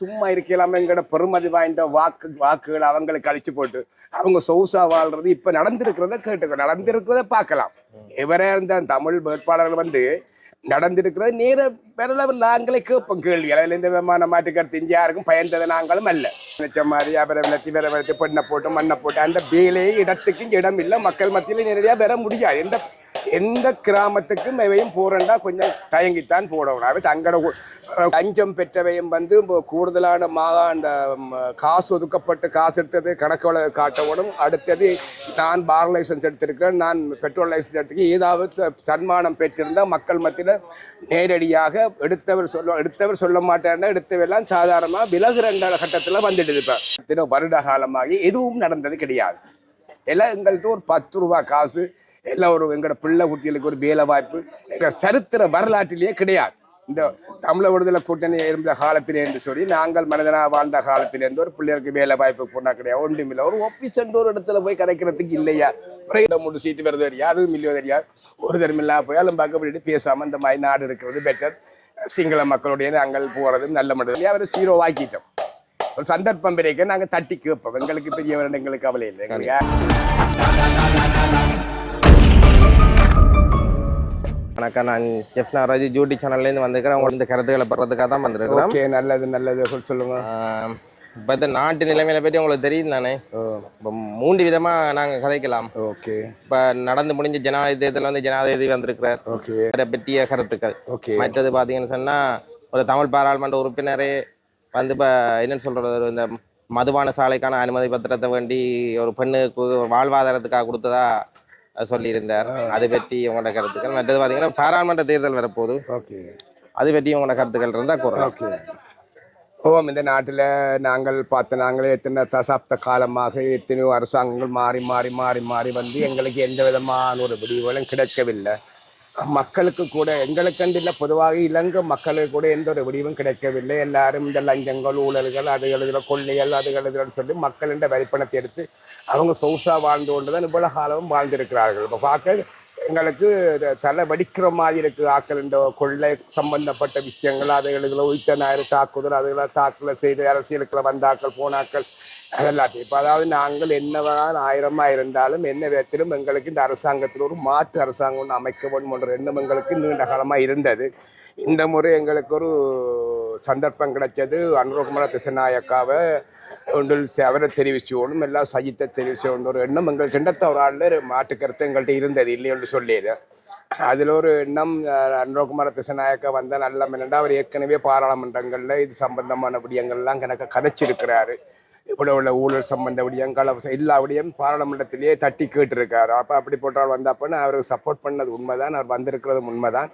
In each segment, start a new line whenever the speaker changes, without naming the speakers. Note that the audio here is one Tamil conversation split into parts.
சும்மா இருக்கலாம எங்கட பெருமதி வாய்ந்த வாக்கு வாக்குகள் அவங்களுக்கு அழிச்சு போட்டு அவங்க சொகுசா வாழ்றது இப்ப நடந்திருக்கிறத கேட்டுக்கோ நடந்திருக்கிறத பார்க்கலாம். எவரே இருந்த தமிழ் வேட்பாளர்கள் வந்து நடந்திருக்கிறத நேர பெறளவில் நாங்களே கேட்போம். கேள்வி அதில் இந்த விதமான மாட்டுக்கருத்து இங்கே யாருக்கும் பயந்தது நாங்களும் அல்ல. நினைச்ச மாதிரி அவரை விளத்தி வேற விளத்தி பெண்ணை போட்டு மண்ணை போட்டு அந்த வேலையே இடத்துக்கும் இடம் இல்லை மக்கள் மத்தியில் நேரடியாக பெற முடியாது. எந்த எந்த கிராமத்துக்கும் இவையும் போறேன்டா கொஞ்சம் தயங்கித்தான் போடணும். அவை தங்கட கஞ்சம் லஞ்சம் பெற்றவையும் வந்து இப்போ கூடுதலான மா அந்த காசு ஒதுக்கப்பட்டு காசு எடுத்தது கணக்கு காட்டவும் அடுத்தது நான் பார் லைசன்ஸ் எடுத்திருக்கிறேன். நான் பெட்ரோல் லைசன்ஸ் எடுத்துக்க ஏதாவது சன்மானம் பெற்றிருந்தால் மக்கள் மத்தியில் நேரடியாக எடுத்தவர் சொல்ல எடுத்தவர் சொல்ல மாட்டேன்னா எடுத்தவெல்லாம் சாதாரணமாக விலகுறண்ட கட்டத்தில் வந்துட்டு இப்போ. வருட காலமாகி எதுவும் நடந்தது கிடையாது. எல்லாம் எங்கள்கிட்ட ஒரு பத்து ரூபா காசு எல்லாம் ஒரு எங்களோட பிள்ளை குட்டிகளுக்கு ஒரு வேலை வாய்ப்பு. எங்கள் சரித்திர வரலாற்றிலேயே கிடையாது. இந்த தமிழ விடுதலை கூட்டணி இருந்த காலத்திலே என்று சொல்லி நாங்கள் மனிதனாக வாழ்ந்த காலத்திலேருந்து ஒரு பிள்ளைகளுக்கு வேலை வாய்ப்பு போனா கிடையாது. ஒன்றுமில்லை ஒரு ஆஃபீஸ் ஒரு இடத்துல போய் கதைக்கிறதுக்கு இல்லையா? பிறகு மூணு சீட்டு வருது தெரியாது. அதுவும் இல்லையோ தெரியாது. ஒரு தரமில்லா போய் அதெல்லாம் பார்க்கப்பட்டு பேசாமல் இந்த மாதிரி நாடு இருக்கிறது பெட்டர் சிங்கள மக்களுடைய நாங்கள் போகிறதும் நல்ல மட்டும் அவரை சீரோ ஆக்கிட்டோம். ஒரு சந்தர்ப்பம் பிறகு நாங்கள் தட்டி கேட்போம். எங்களுக்கு பெரிய எங்களுக்கு கவலை இல்லை. எங்களுக்கு
வணக்கம். நான் செஃப் நாராஜி ஜூட்டி சேனல்லேருந்து வந்திருக்கிறேன். உங்களுக்கு இந்த கருத்துக்களை பெறதுக்காக தான் வந்திருக்கிறோம்.
ஓகே நல்லது நல்லது. சொல் சொல்லுங்க.
இப்போ இந்த நாட்டு நிலைமையில பற்றி உங்களுக்கு தெரியும் தானே? இப்போ மூன்று விதமாக நாங்கள் கதைக்கலாம்.
ஓகே.
இப்போ நடந்து முடிஞ்ச ஜனாதிபதி தேர்தலில் வந்து ஜனாதிபதி வந்திருக்கிறார்.
ஓகே.
அவரை பற்றிய கருத்துக்கள்.
ஓகே.
மற்றது பார்த்தீங்கன்னு சொன்னால் ஒரு தமிழ் பாராளுமன்ற உறுப்பினரே வந்து இப்போ என்னன்னு சொல்கிறது இந்த மதுபான சாலைக்கான அனுமதி பத்திரத்தை வேண்டி ஒரு பெண்ணுக்கு வாழ்வாதாரத்துக்காக கொடுத்ததா சொல்லியிருந்தார். அது பற்றி உங்களோட கருத்துக்கள். மற்றது பார்த்தீங்கன்னா பாராளுமன்ற தேர்தல் வரப்போகுது.
ஓகே.
அது பற்றி உங்களோட கருத்துக்கள் இருந்தால்
ஓகே. ஓம் இந்த நாட்டில் நாங்கள் பார்த்த நாங்களே எத்தனை தசாப்த காலமாக எத்தனையோ அரசாங்கங்கள் மாறி மாறி மாறி மாறி வந்து எங்களுக்கு எந்த விதமான ஒரு விடிவுகளும் கிடைக்கவில்லை. மக்களுக்கு கூட எங்களுக்கென்று இல்லை பொதுவாக இலங்கை மக்களுக்கு கூட எந்த ஒரு விடிவும் கிடைக்கவில்லை. எல்லாரும் இந்த லஞ்சங்கள் ஊழல்கள் அது எழுதுகிற கொள்ளைகள் அது எழுதுகிறன்னு சொல்லி மக்கள் வரிப்பணத்தை எடுத்து அவங்க சொகுசா வாழ்ந்து கொண்டு தான் இவ்வளவு காலமும் வாழ்ந்திருக்கிறார்கள். இப்போ பார்க்க எங்களுக்கு தலை வடிக்கிற மாதிரி இருக்கு. ஆக்கள் இந்த கொள்ளை சம்பந்தப்பட்ட விஷயங்கள் அதுகளுக்குள்ள உயிர்த்த ஞாயிறு தாக்குதல் அதுகளை தாக்குதல் செய்து அரசியலுக்குள்ள வந்தாக்கள் போனாக்கள் அதெல்லாத்தையும் இப்போ அதாவது நாங்கள் என்னதான் ஆயிரமா இருந்தாலும் என்ன விதத்திலும் எங்களுக்கு இந்த அரசாங்கத்தில் ஒரு மாற்று அரசாங்கம் ஒன்று அமைக்க வேண்டும் என்ற எண்ணம் எங்களுக்கு நீண்ட காலமாக இருந்தது. இந்த முறை எங்களுக்கு ஒரு சந்தர்ப்பம் கிடைச்சது. அனுரகுமார திசநாயக்காவை ஒன்றில் அவரை தெரிவிச்சோணும் எல்லாம் சஜித்தை தெரிவிச்சோன்ற ஒரு எண்ணம் எங்கள் சின்னத்த ஒரு ஆளில் மாட்டுக்கருத்து எங்கள்கிட்ட இருந்தது இல்லைன்னு சொல்லிடு. அதில் ஒரு எண்ணம் அனுரகுமார திசநாயக்கா வந்த நல்ல மின்னண்டா அவர் ஏற்கனவே பாராளுமன்றங்களில் இது சம்பந்தமான விடயங்கள்லாம் கணக்க கதைச்சிருக்கிறாரு. இவ்வளவு உள்ள ஊழல் சம்பந்த விடயங்கள் அவ- எல்லா விடயம் பாராளுமன்றத்திலேயே தட்டி கேட்டிருக்காரு. அப்போ அப்படி போட்டால் வந்தப்பன்னு அவருக்கு சப்போர்ட் பண்ணது உண்மைதான் அவர் வந்திருக்கிறதும் உண்மைதான்.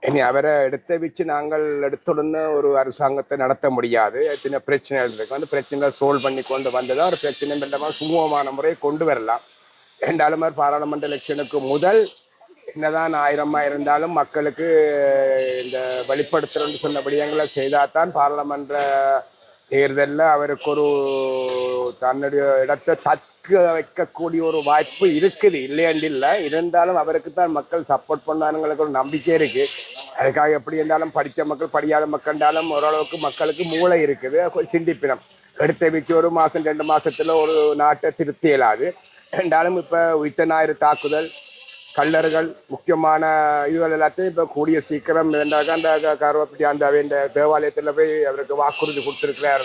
இனி அவரை எடுத்து வச்சு நாங்கள் எடுத்துடனே ஒரு அரசாங்கத்தை நடத்த முடியாது. எத்தனை பிரச்சனைகள் இருக்கும் அந்த பிரச்சனை சோல்வ் பண்ணி கொண்டு வந்ததா ஒரு பிரச்சனை இல்லாமல் சுமூகமான முறையை கொண்டு வரலாம். ரெண்டாலும் பாராளுமன்ற எலெக்ஷனுக்கு முதல் என்னதான் ஆயிரமா இருந்தாலும் மக்களுக்கு இந்த வெளிப்படுத்துகிறோன்னு சொன்ன விடயங்களை செய்தாதான் பாராளுமன்ற தேர்தலில் அவருக்கு ஒரு தன்னுடைய இடத்தை தக்க வைக்கக்கூடிய ஒரு வாய்ப்பு இருக்குது. இல்லையாண்டு இல்லை. இருந்தாலும் அவருக்கு தான் மக்கள் சப்போர்ட் பண்ணானுங்களுக்கு ஒரு நம்பிக்கை இருக்குது அதுக்காக எப்படி இருந்தாலும் படித்த மக்கள் படியாத மக்கள்னாலும் ஓரளவுக்கு மக்களுக்கு மூளை இருக்குது. சிந்திப்பினம். எடுத்த வச்சு ஒரு மாதம் ரெண்டு மாதத்தில் ஒரு நாட்டை திருத்தி இயலாது ரெண்டாலும் இப்போ உயிர்த்த ஞாயிறு தாக்குதல் கல்லர்கள் முக்கியமான இதுகள் எல்லாத்தையும் இப்போ கூடிய சீக்கிரம் இருந்தாக்க அந்த கருவப்பட்டி அந்த இந்த தேவாலயத்தில் போய் அவருக்கு வாக்குறுதி கொடுத்துருக்கிறார்.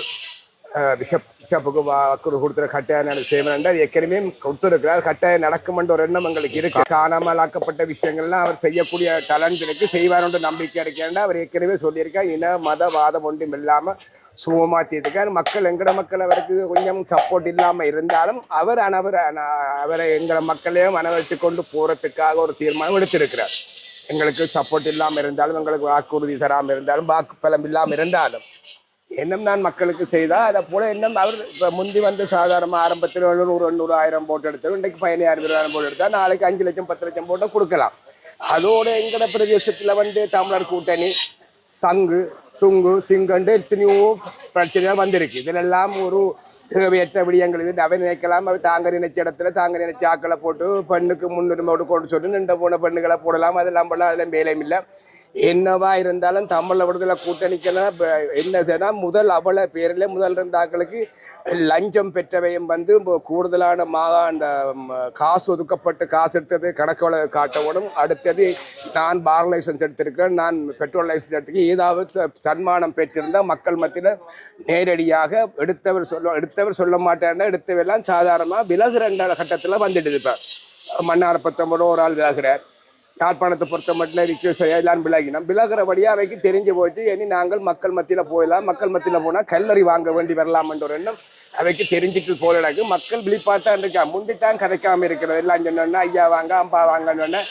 பிஷப் பிஷப்புக்கு வாக்குறுதி கொடுத்துற கட்டாயம் செய்வேன் ஏற்கனவே கொடுத்துருக்கிறார். கட்டாயம் நடக்குமென்ற ஒரு எண்ணம் எங்களுக்கு இருக்கு. காணாமல் ஆக்கப்பட்ட விஷயங்கள்லாம் அவர் செய்யக்கூடிய டேலண்ட் இருக்கு செய்வார்ன்ற நம்பிக்கை இருக்கேன்டா அவர் ஏற்கனவே சொல்லியிருக்கார். இன மத வாதம் ஒன்றும் இல்லாமல் சுகமா தீர்த்துக்கார் மக்கள் எங்கட மக்கள் அவருக்கு கொஞ்சம் சப்போர்ட் இல்லாம இருந்தாலும் அவர் அனவர் அவரை எங்களை மக்களையும் அனவரித்து கொண்டு போறதுக்காக ஒரு தீர்மானம் எடுத்திருக்கிறார். எங்களுக்கு சப்போர்ட் இல்லாமல் இருந்தாலும் எங்களுக்கு வாக்குறுதி தராமல் இருந்தாலும் வாக்கு பலம் இல்லாமல் இருந்தாலும் என்னும் நான் மக்களுக்கு செய்தா அதை போல இன்னும் அவர் இப்ப முந்தி வந்து சாதாரண ஆரம்பத்தில் ஒரு நூறு எண்ணூறு ஆயிரம் போட்டு எடுத்தால் இன்றைக்கு பதினாயிரம் இருபதாயிரம் போட்டு எடுத்தால் நாளைக்கு அஞ்சு லட்சம் பத்து லட்சம் போட்டு கொடுக்கலாம். அதோட எங்கட பிரதேசத்துல வந்து தமிழர் கூட்டணி சங்கு சுங்கு சிங்கண்டு எத்தனையோ பிரச்சனைகள் வந்திருக்கு. இதிலெல்லாம் ஒரு தேவையற்ற விடயங்கள். இது அவன் நினைக்கலாம் அவன் தாங்க நினைச்ச இடத்துல தாங்க நினைச்ச ஆக்களை போட்டு பெண்ணுக்கு முன்னுரிமை கொண்டு சொல்லி நின்ற போன பெண்ணுகளை போடலாம். அதெல்லாம் பண்ணலாம் அதெல்லாம் வேலையும் இல்லை. என்னவா இருந்தாலும் தமிழ விடுதலை கூட்டணிக்கெல்லாம் என்னதுன்னா முதல் அவல பேரில் முதல் இருந்தாக்களுக்கு லஞ்சம் பெற்றவையும் வந்து கூடுதலான மாக அந்த காசு ஒதுக்கப்பட்டு காசு எடுத்தது கணக்கு காட்டவும் அடுத்தது நான் பார் லைசன்ஸ் எடுத்திருக்கிறேன். நான் பெட்ரோல் லைசன்ஸ் எடுத்துக்க ஏதாவது சன்மானம் பெற்றிருந்தால் மக்கள் மத்தியில் நேரடியாக எடுத்தவர் சொல்ல எடுத்தவர் சொல்ல மாட்டேன்னா எடுத்தவெல்லாம் சாதாரணமாக விலகுற கட்டத்தில் வந்துட்டு இப்போ மன்னார் பத்தொன்பது ஒரு ஆள் விலகிறார். யாழ்ப்பாணத்தை பொறுத்த மட்டும் ரிக்வெஸ்ட் எல்லாம் விலகினோம். விலகிறபடியாக அவைக்கு தெரிஞ்சு போயிட்டு இனி நாங்கள் மக்கள் மத்தியில் போயிடலாம். மக்கள் மத்தியில் போனால் கல்லறி வாங்க வேண்டி வரலாம் என்ற ஒரு எண்ணம் அவைக்கு தெரிஞ்சுட்டு போலடாக்கு மக்கள் விழிப்பாட்டாக இருக்கா முந்தித்தான் கதைக்காமல் இருக்கிறது. எல்லாம் சொன்னோன்னா ஐயா வாங்க அம்பா வாங்கன்னு சொன்ன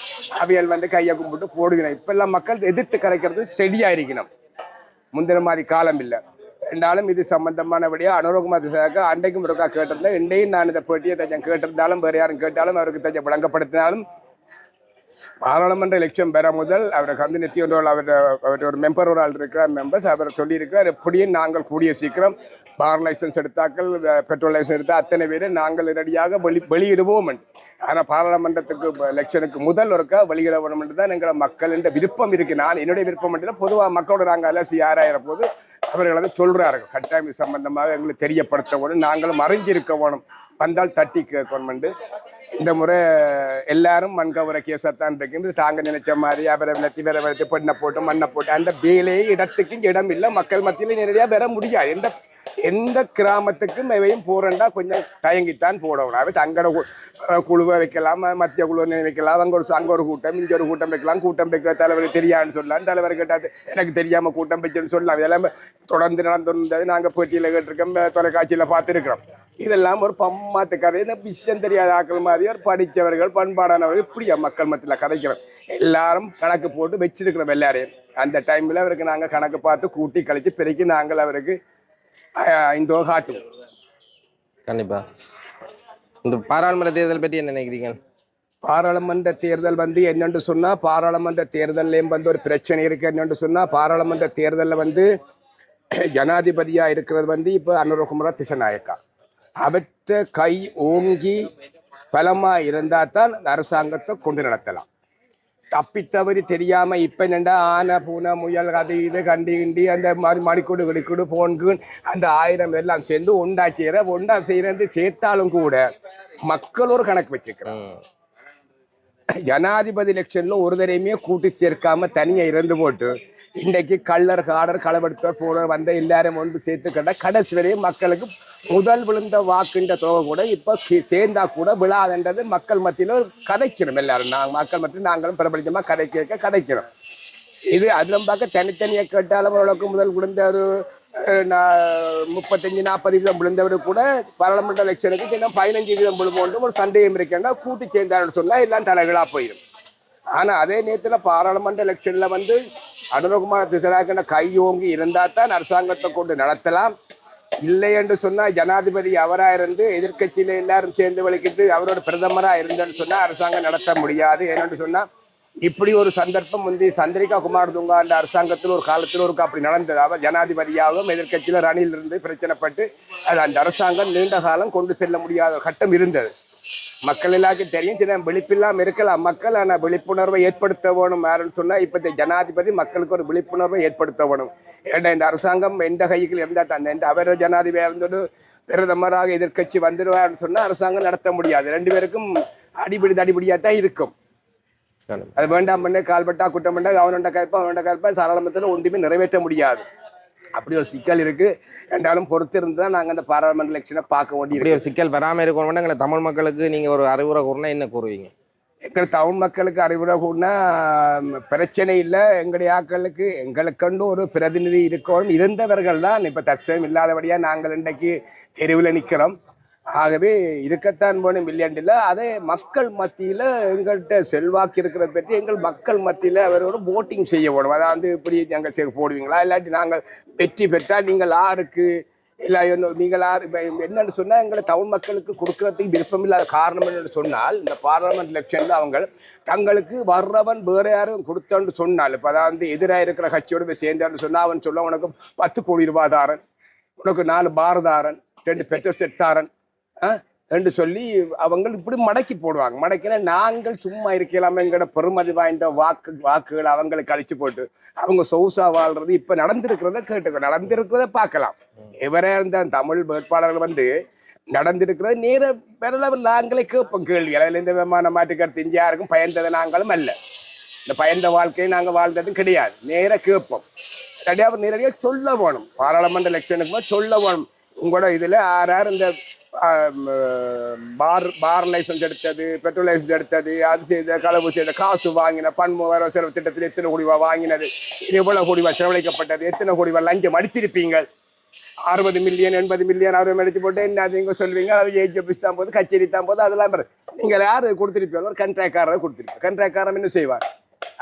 அவியல் வந்து கையை கும்பிட்டு போடுவினோம். இப்பெல்லாம் மக்கள் எதிர்த்து கதைக்கிறது ஸ்டெடியாக இருக்கணும் முந்தின மாதிரி காலம் இல்லை. ரெண்டாலும் இது சம்பந்தமானபடியா அனுரோகுமார் திசாக்க அன்றைக்கும் இருக்கா கேட்டிருந்தேன். இன்றையும் நான் இந்த பேட்டியை தஞ்சம் கேட்டிருந்தாலும் வேறு யாரும் கேட்டாலும் அவருக்கு தஞ்சம் விளங்கப்படுத்தினாலும் பாராளுமன்ற எலெக்ஷன் பெற முதல் அவருக்கு வந்து நித்தி அவர் அவர் ஒரு மெம்பர் ஒரு ஆள் இருக்கிறார் மெம்பர்ஸ் அவர் சொல்லியிருக்கிறார் எப்படியும் நாங்கள் கூடிய சீக்கிரம் பார் லைசன்ஸ் எடுத்தாக்கள் பெட்ரோல் லைசன்ஸ் எடுத்தால் அத்தனை பேர் நாங்கள் ரெடியாக வெளி வெளியிடுவோம் ஆனால் பாராளுமன்றத்துக்கு எலெக்ஷனுக்கு முதல் ஒருக்கா வெளியிட வேணும் என்று தான் எங்களை மக்கள் என்ற விருப்பம் இருக்கு. நான் என்னுடைய விருப்பம் இல்லை பொதுவாக மக்களோட நாங்கள் அலசி ஆராயிற போது அவர்கள் அதை சொல்றார்கள். கட்டாயம் சம்பந்தமாக எங்களுக்கு தெரியப்படுத்த வேணும். நாங்களும் அறிஞ்சிருக்க வேணும். வந்தால் தட்டி கேட்கணும் என்று. இந்த முறை எல்லாரும் மண்கவர கேசத்தான் இருக்குது தாங்க நினைச்ச மாதிரி அவரை விளத்தி வேற விளத்தி பெண்ணை போட்டு மண்ணை போட்டு அந்த வேலையே இடத்துக்கும் இடம் இல்லை. மக்கள் மத்தியில் நேரடியாக வர முடியாது. எந்த எந்த கிராமத்துக்கும் இவையும் போறேன்டா கொஞ்சம் தயங்கித்தான் போடணும். அவை தங்கட கு- குழுவை வைக்கலாம் மத்திய குழுவை வைக்கலாம் அங்கே ஒரு அங்கே ஒரு கூட்டம் இங்கே ஒரு கூட்டம் வைக்கலாம். கூட்டம் வைக்கிற தலைவர் தெரியாதுன்னு சொல்லலாம் தலைவர் கேட்டாது எனக்கு தெரியாமல் கூட்டம் வச்சுன்னு சொல்லலாம் இதெல்லாம் தொடர்ந்து நடந்துருந்தது. நாங்கள் போட்டியில் கேட்டிருக்கோம் தொலைக்காட்சியில் பார்த்துருக்குறோம். இதெல்லாம் ஒரு பம்மாத்து கதை. இந்த விஷயம் தெரியாத ஆக்கள் மாதிரி ஒரு படித்தவர்கள் பண்பாடானவர்கள் இப்படியா மக்கள் மத்தியில் கதைக்கிறோம். எல்லாரும் கணக்கு போட்டு வச்சிருக்கிறோம் எல்லாரையும். அந்த டைமில் அவருக்கு நாங்கள் கணக்கு பார்த்து கூட்டி கழிச்சு பிறகு நாங்கள் அவருக்கு இந்த காட்டுவோம்.
கண்டிப்பா. இந்த பாராளுமன்ற தேர்தல் பற்றி என்ன நினைக்கிறீங்க?
பாராளுமன்ற தேர்தல் வந்து என்னென்று சொன்னால் பாராளுமன்ற தேர்தல்லையும் வந்து ஒரு பிரச்சனை இருக்கு என்னென்று சொன்னால் பாராளுமன்ற தேர்தலில் வந்து ஜனாதிபதியாக இருக்கிறது வந்து இப்போ அனுரகுமார திசநாயக்கா. அவற்றை கை ஓங்கி பலமாக இருந்தால் தான் அந்த அரசாங்கத்தை கொண்டு நடத்தலாம். தப்பித்தவறி தெரியாம இப்ப என்னண்டா ஆனை பூனை முயல் அது இது கண்டி கிண்டி அந்த மாதிரி மடிக்கூடு கிடிக்கூடு போன்கு அந்த ஆயிரம் எல்லாம் சேர்ந்து ஒண்டா செய்யற ஒண்டா செய்யறது சேர்த்தாலும் கூட மக்கள் ஒரு கணக்கு வச்சிருக்கிறாங்க.
ம்.
ஜனாதிபதி எலெக்ஷன்ல ஒரு தரையுமே கூட்டி சேர்க்காம தனியா இறந்து போட்டு இன்றைக்கு கள்ளர் காடர் களவெடுத்தவர் போனவர் வந்த எல்லாரும் ஒன்று சேர்த்து கண்ட கடைசி வரையும் மக்களுக்கு முதல் விழுந்த வாக்குன்ற தொகை கூட இப்போ சே- சேர்ந்தா கூட விழாதுன்றது மக்கள் மத்தியில் கதைக்கிறோம் எல்லாரும். நாங்கள் மக்கள் மத்தியில் நாங்களும் பிரபலமாக கதை கேட்க கதைக்கிறோம். இது அதிலும் பார்க்க தனித்தனியாக கேட்டாலும் ஓரளவுக்கு முதல் விழுந்த ஒரு முப்பத்தஞ்சு நாற்பது வீதம் விழுந்தவர் கூட பாராளுமன்ற எலெக்ஷனுக்கு இன்னும் பதினஞ்சு வீதம் விழுவோண்டு ஒரு சந்தேகம் இருக்கேன்னா கூட்டி சேர்ந்தாருன்னு சொன்னால் எல்லாம் தலைகளாக போயிடும் ஆனால் அதே நேரத்தில் பாராளுமன்ற எலெக்ஷனில் வந்து அனுரகுமார் திசராக்கன ஓங்கி இருந்தால் தான் அரசாங்கத்தை கொண்டு நடத்தலாம். இல்லை என்று சொன்னால் ஜனாதிபதி அவராக இருந்து எதிர்கட்சியில் எல்லாரும் சேர்ந்து வலிக்கிட்டு அவரோட பிரதமராக இருந்தேன்னு சொன்னால் அரசாங்கம் நடத்த முடியாது. ஏன்னு சொன்னால் இப்படி ஒரு சந்தர்ப்பம் வந்து சந்திரிகா குமார் துங்கா அந்த அரசாங்கத்தில் ஒரு காலத்தில் ஒரு அப்படி நடந்தது. அவர் ஜனாதிபதியாகவும் எதிர்க்கட்சியில் ரணியில் இருந்து பிரச்சனைப்பட்டு அது அந்த அரசாங்கம் நீண்ட காலம் கொண்டு செல்ல முடியாத கட்டம் இருந்தது. மக்கள் எல்லாருக்கும் தெரியும். சில விழிப்பில்லாம இருக்கலாம். மக்கள் ஆனால் விழிப்புணர்வை ஏற்படுத்த வேணும் யாருன்னு சொன்னா இப்ப ஜனாதிபதி மக்களுக்கு ஒரு விழிப்புணர்வை ஏற்படுத்த வேணும். ஏன்னா இந்த அரசாங்கம் எந்த கைகள் இருந்தால் தான் இந்த அவர் ஜனாதிபதியாக இருந்தோடு பிரதமராக எதிர்க்கட்சி வந்துடுவார்னு சொன்னா அரசாங்கம் நடத்த முடியாது. ரெண்டு பேருக்கும் அடிபடி தடிபடியாக தான் இருக்கும். அது வேண்டாம் பண்ணு கால்பட்டா குட்டம் பண்ணா அவனோட கற்பா அவனோட கற்பா சாராளுமன்றத்தில் ஒன்றுமே நிறைவேற்ற முடியாது. அப்படி ஒரு சிக்கல் இருக்கு. ரெண்டாலும் பொறுத்து இருந்து தான் நாங்கள் அந்த பாராளுமன்ற எலெக்ஷனை பார்க்க வேண்டி
இப்படி ஒரு சிக்கல் பெறாம இருக்கணும்னா எங்களை தமிழ் மக்களுக்கு நீங்க ஒரு அறிவுரை கூறினா என்ன கூறுவீங்க?
எங்கள் தமிழ் மக்களுக்கு அறிவுரை கூடனா பிரச்சனை இல்லை. எங்களுடைய ஆக்களுக்கு எங்களுக்கண்டு ஒரு பிரதிநிதி இருக்கணும். இருந்தவர்கள் தான் இப்போ தற்சயம் இல்லாதபடியாக நாங்கள் இன்றைக்கு தெருவில் நிற்கிறோம் ஆகவே இருக்கத்தான் வேணும் இல்லையாண்டில் அதே மக்கள் மத்தியில் எங்கள்கிட்ட செல்வாக்கு இருக்கிறத பற்றி எங்கள் மக்கள் மத்தியில் அவரோட voting செய்ய வேணும். அதாவது இப்படி எங்கள் போடுவீங்களா? இல்லாட்டி நாங்கள் வெற்றி பெற்றால் நீங்கள் யாருக்கு இல்லை என்ன நீங்கள் யார் இப்போ என்னன்னு சொன்னால் எங்களை தமிழ் மக்களுக்கு கொடுக்கறதுக்கு விருப்பம் இல்லாத காரணம் என்று சொன்னால் இந்த பார்லமெண்ட் எலெக்ஷனில் அவங்க தங்களுக்கு வர்றவன் வேற யாரும் கொடுத்தான்னு சொன்னால் இப்போ அதாவது எதிராக இருக்கிற கட்சியோடு போய் சேர்ந்தான்னு சொன்னால் அவன் சொல்ல உனக்கு பத்து கோடி ரூபாய் தாரன் உனக்கு நாலு பாரதாரன் ரெண்டு பெட்ரோல் செட்டாரன் என்று சொல்லி அவங்க இப்படி மடக்கி போடுவாங்க. மடக்கினா நாங்கள் சும்மா இருக்கலாமே எங்கட பெருமதி வாய்ந்த வாக்கு வாக்குகளை அவங்களுக்கு அழிச்சு போட்டு அவங்க சொகுசா வாழ்றது இப்ப நடந்திருக்கிறத கேட்டுக்கோ நடந்திருக்கிறத பார்க்கலாம். இவரே இருந்த தமிழ் வேட்பாளர்கள் வந்து நடந்திருக்கிறது நேர பெறளவில் நாங்களே கேட்போம். கேள்வி அதில் இந்த விதமான மாற்றுக்கருத்து இங்கே யாருக்கும் பயந்தது நாங்களும் அல்ல. இந்த பயந்த வாழ்க்கையை நாங்கள் வாழ்ந்ததும் கிடையாது. நேராக கேட்போம். ரெடியாக நேரடியாக சொல்ல வேணும். பாராளுமன்ற எலெக்ஷனுக்கு சொல்ல வேணும். உங்களோட இதில் யார் யார் இந்த பார் பார் லைசன்ஸ் எடுத்தது பெட்ரோல் லைசன்ஸ் எடுத்தது அது செய்த களவு செய்த காசு வாங்கின பன்முகர செலவு திட்டத்தில் எத்தனை கோடி ரூபா வாங்கினது எவ்வளவு கோடி ரூபாய் செலவழிக்கப்பட்டது எத்தனை கோடி ரூபாய் லஞ்சம் அடிச்சிருப்பீங்க அறுபது மில்லியன் எண்பது மில்லியன் அறுபது அடிச்சு போட்டு என்ன நீங்க சொல்லுவீங்க? அது ஏஜ் ஆஃபீஸ் தான் போது கச்சேரி தான் போது அதெல்லாம் நீங்கள் யார் கொடுத்துருப்பீங்க ஒரு கண்ட்ராக்டாரரை கொடுத்துருப்பீங்க கண்ட்ராக்டாரம் என்ன செய்வார்?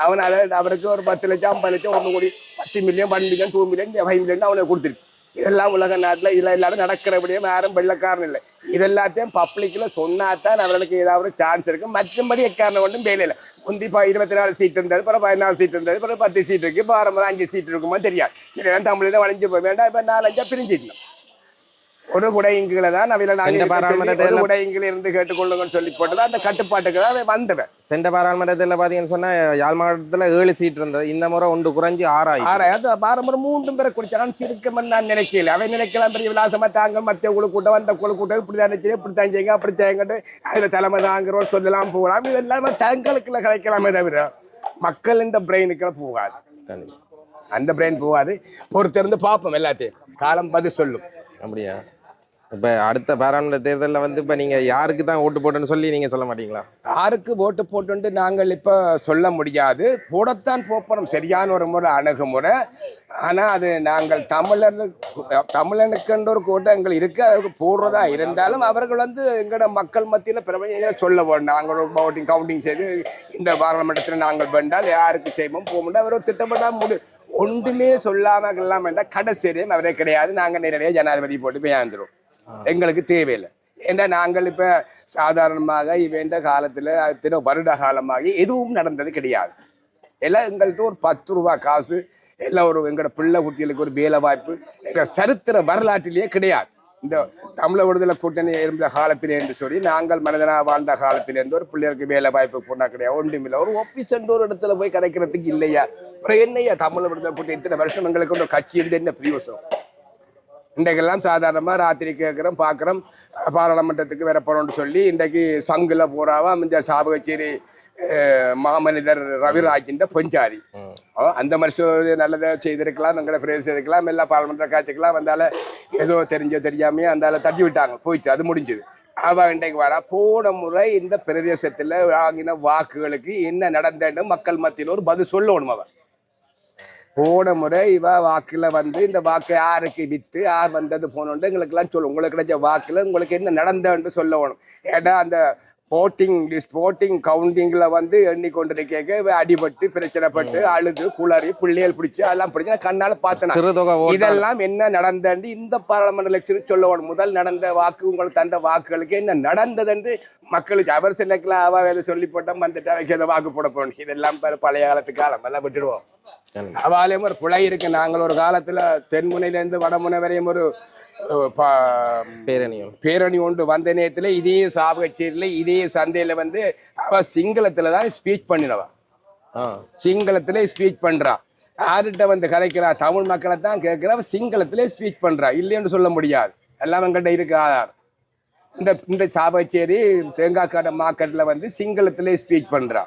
அவன் அதை அவருக்கு ஒரு பத்து லட்சம் ஐம்பது லட்சம் ஒன்று கோடி பத்து மில்லியன் பன்னெண்டு million two million five million அவனை கொடுத்துருக்கு இதெல்லாம் உலக நாட்டில் இதெல்லாம் எல்லாரும் நடக்கிறபடியும் யாரும் வெள்ளக்காரன் இல்லை. இதெல்லாத்தையும் பப்ளிக்கில் சொன்னாதான் அவர்களுக்கு ஏதாவது சான்ஸ் இருக்கும். மற்றபடி எக்காரணம் ஒன்றும் வேலையில் முந்தி இப்போ இருபத்தி நாலு சீட் இருந்தது அப்புறம் பதினாலு சீட் இருந்தது அப்புறம் பத்து சீட் இருக்குது இப்போ ஆரம்பம் அஞ்சு சீட் இருக்குமோ தெரியாது. சரி தமிழில் வளைஞ்சு போய் வேண்டாம் இப்போ நாலஞ்சா பிரிஞ்சிடணும். ஒரு குடையிங்களை தான் அவையில நாங்கள் குடையிங்கில் இருந்து கேட்டுக்கொள்ளுங்கன்னு சொல்லி போட்டது அந்த கட்டுப்பாட்டுக்கு தான் அவன் வந்தவன்.
சென்ற பாராளுமன்றத்தில் பார்த்தீங்கன்னு சொன்னா யாழ் மாவட்டத்தில் ஏழு சீட் இருந்தது. இந்த முறை ஒன்று குறைஞ்சி ஆறாயிரம்.
ஆறாயிரத்து பாரம்பரம் மூன்றும் பேரை குடிச்சான். சிரிக்கமென்னு நான் நினைக்கல அவன் நினைக்கலாம் பெரிய விலாசமா தாங்க மத்திய குழு கூட்டம் அந்த குழு கூட்டம் இப்படி தான் நினைச்சு இப்படி தான் செய்யுங்க அப்படி செய்யுங்கட்டு அதுல தலைமை தாங்கிறோம் சொல்லலாம் போகலாம். இது எல்லாமே தங்களுக்குள்ள கலைக்கலாமே தவிர மக்கள் இந்த பிரெயினுக்குள்ள போகாது. அந்த பிரெயின் போகாது. பொறுத்திருந்து பார்ப்போம் எல்லாத்தையும். காலம் பதில் சொல்லும்.
அப்படியா? இப்போ அடுத்த பாராளுமன்ற தேர்தலில் வந்து இப்போ நீங்கள் யாருக்கு தான் ஓட்டு போட்டேன்னு சொல்லி நீங்கள் சொல்ல மாட்டீங்களா?
யாருக்கு ஓட்டு போட்டுண்டு நாங்கள் இப்போ சொல்ல முடியாது. போடத்தான் போகிறோம் சரியான ஒரு முறை அணுகுமுறை. ஆனால் அது நாங்கள் தமிழர் தமிழனுக்குன்ற ஒரு கூட்டம் எங்கள் இருக்கு. அதுக்கு போடுறதா இருந்தாலும் அவர்கள் வந்து எங்களோட மக்கள் மத்தியில் பிரபஞ்ச சொல்ல வேண்டும். நாங்கள் ஒரு ஓட்டிங் கவுண்டிங் செய்து இந்த பாராளுமன்றத்தில் நாங்கள் வேண்டால் யாருக்கு செய்வோம் போக முடியாது அவர் திட்டமிட்டா முடி ஒன்றுமே சொல்லாமல் இல்லாமல் இருந்தால் கடைசியும் அவரே கிடையாது. நாங்கள் நேரடியாக ஜனாதிபதி போட்டு பேயாந்துடும் எங்களுக்கு தேவையில்லை. ஏன்னா நாங்கள் இப்போ சாதாரணமாக இவன்ற காலத்தில் தின வருட காலமாக எதுவும் நடந்தது கிடையாது. எல்லாம் எங்கள்கிட்ட ஒரு பத்து ரூபா காசு எல்லாம் ஒரு எங்களோட பிள்ளை குட்டிகளுக்கு ஒரு வேலை வாய்ப்பு எங்கள் சரித்திர வரலாற்றிலேயே கிடையாது. இந்த தமிழ விடுதலை கூட்டணி இருந்த காலத்திலே என்று சொல்லி நாங்கள் மனிதனாக வாழ்ந்த காலத்திலேருந்து ஒரு பிள்ளைகளுக்கு வேலை வாய்ப்பு போனா கிடையாது. ஒன்றுமில்லை ஒரு ஆஃபீஸ் ஒரு இடத்துல போய் கதைக்கிறதுக்கு இல்லையா? அப்புறம் என்னையா தமிழ விடுதலை கூட்டணி இத்தனை வருஷம் எங்களுக்கு ஒரு கட்சி இருந்து என்ன பிரயோசனம் இன்றைக்கெல்லாம் சாதாரணமாக ராத்திரி கேட்குறோம் பார்க்குறோம். பாராளுமன்றத்துக்கு வர போகிறோம்னு சொல்லி இன்றைக்கு சங்கில் போறாவா இந்த சாபகச்சேரி மாமனிதர் ரவிராஜின் பொஞ்சாரி. அந்த மனுஷன் நல்லதை செய்திருக்கலாம் எங்களை பிரேர் செய்திருக்கலாம் எல்லா பாராளுமன்ற காட்சிக்கெல்லாம் வந்தால ஏதோ தெரிஞ்சோ தெரியாமையோ அந்தால தட்டி விட்டாங்க போயிட்டு அது முடிஞ்சது. அவ இன்றைக்கு வர. போன முறை இந்த பிரதேசத்தில் வாங்கின வாக்குகளுக்கு என்ன நடந்தேன்னு மக்கள் மத்தியில் ஒரு பதில் சொல்லணும் அவன் போன முறை இவ வாக்குல வந்து இந்த வாக்கு யாருக்கு வித்து யார் வந்தது போனோன்னு எங்களுக்கெல்லாம் சொல்லும். உங்களுக்கு கிடைச்ச வாக்குல உங்களுக்கு என்ன நடந்ததுன்னு சொல்லணும். ஏன்னா அந்த லிஸ்ட் voting கவுண்டிங்கில் வந்து எண்ணிக்கொண்டிருக்க அடிபட்டு பிரச்சனைப்பட்டு அழுது குளறி பிள்ளைகள் பிடிச்சி அதெல்லாம் பிடிச்சி கண்ணால பார்த்தேன் இதெல்லாம் என்ன நடந்தது? இந்த பாராளுமன்ற எலெக்ஷன் சொல்லணும் முதல் நடந்த வாக்கு உங்களுக்கு தந்த வாக்குகளுக்கு என்ன நடந்ததுன்னு மக்களுக்கு அவர் சிலக்கெல்லாம் அவ எதை சொல்லி போட்டோம் வந்துட்டு அவைக்கு எதை வாக்கு போட போகணும் இதெல்லாம் பழைய காலத்து காலம். எல்லாம் விட்டுடுவோம். அவாலையும் ஒரு பிழை இருக்கு. நாங்கள் ஒரு காலத்துல தென்முனையிலேருந்து வடமுனை வரையும் ஒரு
பேரணியும்.
பேரணி ஒன்று வந்த நேரத்தில் இதே சாவகச்சேரியில் இதே சந்தையில் வந்து அவ சிங்களத்தில் தான் ஸ்பீச் பண்ணினவா. சிங்களத்திலே ஸ்பீச் பண்றா. யார்கிட்ட வந்து கலைக்கிறா? தமிழ் மக்களை தான் கேட்கிறா சிங்களத்திலே ஸ்பீச் பண்றா. இல்லைன்னு சொல்ல முடியாது. எல்லாம் எங்கள்கிட்ட இருக்கு? ஆதாரம் இந்த இந்த சாபச்சேரி தேங்காய் கடை மார்க்கெட்ல வந்து சிங்களத்திலே ஸ்பீச் பண்றா.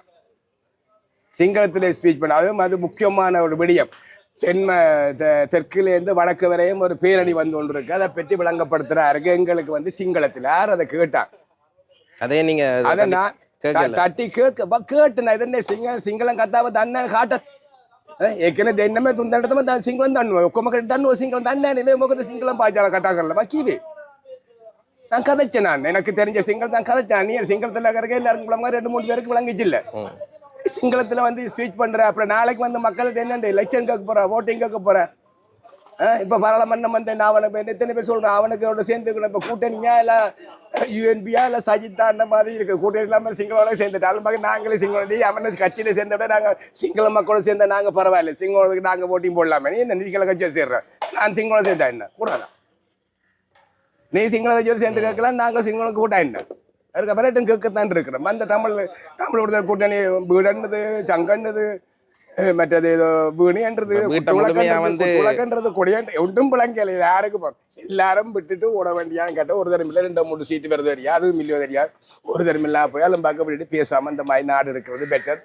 சிங்களத்திலே ஸ்பீச் பண்ண அதுவும் அது முக்கியமான ஒரு விடயம். தென்ம தெற்குலேருந்து வடக்கு வரையும் ஒரு பேரணி வந்து ஒன்று இருக்கு அதை பற்றி விளங்கப்படுத்துறாரு. எங்களுக்கு வந்து சிங்களத்தில். யார் அதை கேட்டான்
அதே நீங்க
அதை நான் தட்டி கேட்க கேட்டுனா இதே சிங்க சிங்களம் கத்தாவை தண்ணே காட்ட ஏற்கனவே என்னமே துண்டமா தான் சிங்களம் தண்ணுவோம் ஒக்கம கட்டி தண்ணுவோம் சிங்களம் தண்ணே முகத்து சிங்களம் பாய்ச்சால கத்தாக்கல பாக்கிவி நான் கதைச்சேன் நான். எனக்கு தெரிஞ்ச சிங்களம் தான் கதைச்சேன். நீ சிங்களத்தில் இருக்கிற எல்லாருக்கும் ரெண்டு மூணு பேருக்கு விளங்கிச்சு
இல்லை.
சிங்களத்தில் வந்து ஸ்பீச் பண்ணுறேன் அப்புறம் நாளைக்கு வந்து மக்கள்கிட்ட என்னண்டு? எலெக்ஷன் கேட்க போகிறேன் ஓட்டிங் கேட்க போகிறேன் இப்போ பாராளுமன்றம் வந்து நான் அவனுக்கு எத்தனை பேர் சொல்கிறேன் அவனுக்கு சேர்ந்துக்கணும். இப்போ கூட்டணியா இல்லை யூஎன்பியா இல்லை சஜித்தா அந்த மாதிரி இருக்குது கூட்டணி இல்லாமல் சிங்களோட சேர்ந்துட்டாலும் பார்க்க நாங்களே சிங்களோட அவனை கட்சியில் சேர்ந்த விட நாங்கள் சிங்கள மக்களோட சேர்ந்த நாங்கள் பரவாயில்ல. சிங்களத்துக்கு நாங்கள் ஓட்டிங் போடலாமே. நீ இந்த நிதிக்கல கட்சியை சேர்றேன் நான் சிங்களம் சேர்ந்தா என்ன? கூடாதா? நீ சிங்கள கட்சியோட சேர்ந்து கேட்கலாம் நாங்கள் சிங்களம் கூட்டா என்ன? அதுக்கு அப்புறம் கேட்கத்தான் இருக்கிறோம். அந்த தமிழ் தமிழ் விடுதல் கூட்டணி வீடன்றது சங்கன்றது மற்றது ஏதோ வீணின்றது உலகன்றது கொடியாண்டு ஒன்றும் பிளங்கல யாருக்கு போ- எல்லாரும் விட்டுட்டு ஓட வேண்டியான்னு கேட்டால் ஒரு தரம் இல்லை ரெண்டு மூணு சீட்டு வருது தெரியா அதுவும் இல்லையோ தெரியா ஒரு தரம் இல்லா போய் அதுவும் பார்க்க விட்டுட்டு பேசாம இந்த மாதிரி நாடு இருக்கிறது பெட்டர்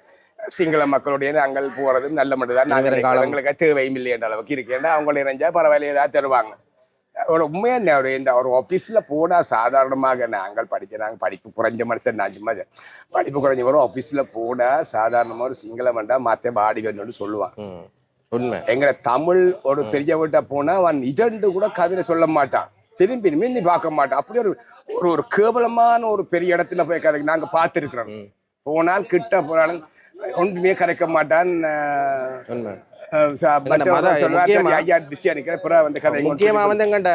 சிங்கள மக்களுடைய நாங்கள் போறது நல்ல மட்டும் தான் நாங்கள். எங்களுக்கு தேவையும் இல்லைன்ற அளவுக்கு இருக்கேன். அவங்கள இணைஞ்சா பரவாயில்ல ஏதாவது தருவாங்க. ஒரு உண்மையா என்ன? ஒரு இந்த ஒரு ஆஃபீஸில் போனால் சாதாரணமாக நாங்கள் படிக்கிறாங்க படிப்பு குறைஞ்ச மனுஷன் நான் சும்மா படிப்பு குறைஞ்ச ஒரு ஆஃபீஸில் போனால் சாதாரணமாக ஒரு சிங்கள மண்டா மாற்ற பாடி வேணும்னு சொல்லுவான்
உண்மை.
எங்களை தமிழ் ஒரு பெரிய வீட்டை போனால் அவன் இரண்டு கூட கதையில சொல்ல மாட்டான். திரும்பி மிந்தி பார்க்க மாட்டான். அப்படி ஒரு ஒரு ஒரு கேவலமான ஒரு பெரிய இடத்துல போய் கதை நாங்கள் பார்த்துருக்குறோம். போனால் கிட்ட போனாலும் ஒன்றுமே கதைக்க மாட்டான்
முக்கியமா-
வந்து
எங்கண்ட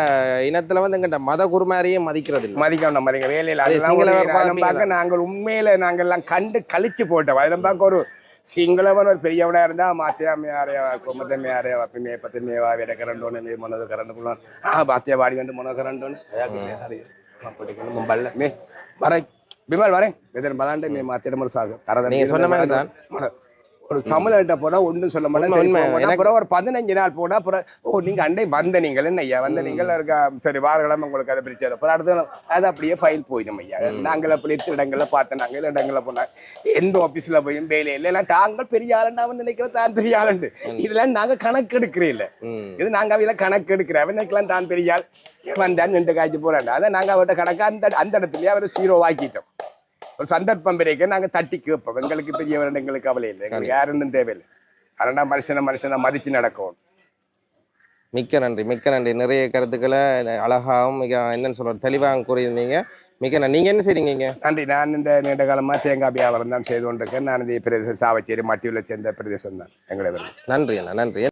இனத்துல வந்து எங்கண்ட மத குருமாரியும் மதிக்கிறது
மதிக்கணும் மதிக்க வேலையில்
அது
அதெல்லாம் பார்க்க நாங்கள் உண்மையில நாங்கள் எல்லாம் கண்டு கழிச்சு போட்டோம். அதெல்லாம் பார்க்க ஒரு சிங்களவன் ஒரு பெரியவனா இருந்தா மாத்தியா மேரையா குமத்த மேரையா வப்பி மே பத்து மேவா வேட கரண்டோன்னு மனது கரண்டுக்குள்ள ஆ பாத்தியா வாடி வந்து மனோ கரண்டோன்னு மும்பல்ல மே வரேன். பிமல் வரேன். எதிர் மலாண்டு மே மாத்திரம் ஒரு சாகு தரத
நீங்க சொன்ன மாதிரி தான்.
ஒரு தமிழ்கிட்ட போனா ஒன்றும் சொல்ல மாட்டேன். போனா அப்புறம் ஒரு பதினஞ்சு நாள் போனா அப்புறம் ஓ நீங்க அண்டை வந்த நீங்கள் என்ன ஐயா? வந்த நீங்கள் இருக்கா? சரி வாரக்கிழமை உங்களுக்கு அதை பிரிச்சாரு அப்புறம் அடுத்த அது அப்படியே ஃபைல் போயிடும் ஐயா. நாங்கள் அப்படி இடங்கள்ல பார்த்தோம் நாங்கள் இடங்கள்ல போனாங்க எந்த ஆபீஸ்ல போயும் வேலையில் எல்லாம் தாங்கள் பெரிய ஆளுன்னு அவன் நினைக்கிறோம் தான் பெரிய ஆளுண்டு இதெல்லாம் நாங்க கணக்கு எடுக்கிறே இல்ல. இது நாங்க அவையில கணக்கு எடுக்கிறோம் அவன் நினைக்கலாம் தான் பெரிய ஆள். வந்தான் நின்று காய்ச்சி போறான் அதை நாங்க அவர்கிட்ட கணக்கு அந்த அந்த இடத்துலயே அவர் சீரோ ஆக்கிட்டோம். ஒரு சந்தர்ப்பம் பிறகு நாங்க தட்டி கேட்போம். எங்களுக்கு பெரியவர் எங்களுக்கு கவலை இல்லை. எங்களுக்கு யாருன்னு தேவையில்லை. அதனால் மனுஷனை மனுஷனை மதிச்சு நடக்கும்.
மிக்க நன்றி மிக்க நன்றி. நிறைய கருத்துக்களை அழகாகவும் மிக என்னன்னு சொல்ற தெளிவாக கூறியிருந்தீங்க. மிக்க நன்றி. நீங்க என்ன செய்றீங்க
நன்றி. நான் இந்த நீண்ட காலமாக தேங்காய் வியாபாரம் தான் செய்து கொண்டிருக்கேன். நான் இந்த பிரதேசம் சாவச்சேரி மட்டியூரில் சேர்ந்த பிரதேசம் தான் எங்களுடைய
நன்றி அண்ணா நன்றி.